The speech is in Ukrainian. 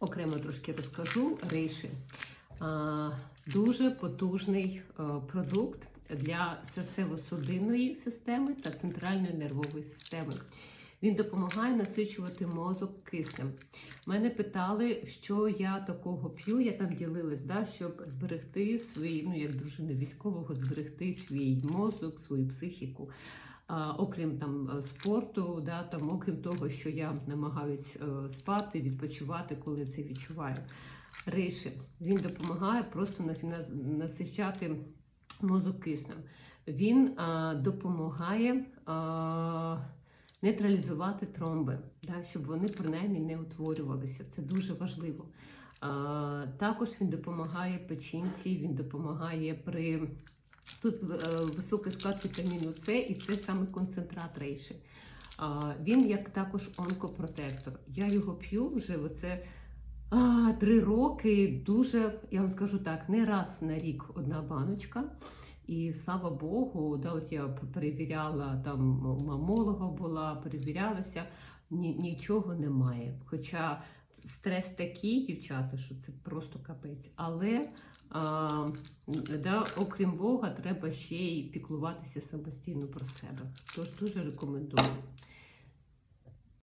окремо трошки розкажу. Рейші. Дуже потужний е, продукт для серцево-судинної системи та центральної нервової системи. Він допомагає насичувати мозок киснем. Мене питали, що я такого п'ю. Я там ділилась, да, щоб зберегти свій, ну як дружина військового, зберегти свій мозок, свою психіку. Окрім там е, спорту, да, там, окрім того, що я намагаюсь е, спати, відпочивати, коли це відчуваю. Рейші, він допомагає просто на- на- насичати мозок киснем. Він а, допомагає а, нейтралізувати тромби, да, щоб вони принаймні не утворювалися. Це дуже важливо. А, також він допомагає печінці, він допомагає при тут е, високий склад вітаміну С, і це саме концентрат рейші. Він як також онкопротектор. Я його п'ю вже оце. А, три роки дуже, я вам скажу так, не раз на рік одна баночка. І слава Богу, да, от я перевіряла, там мамолога була, перевірялася, ні, нічого немає. Хоча стрес такий, дівчата, що це просто капець. Але а, да, окрім Бога, треба ще й піклуватися самостійно про себе. Тож дуже рекомендую.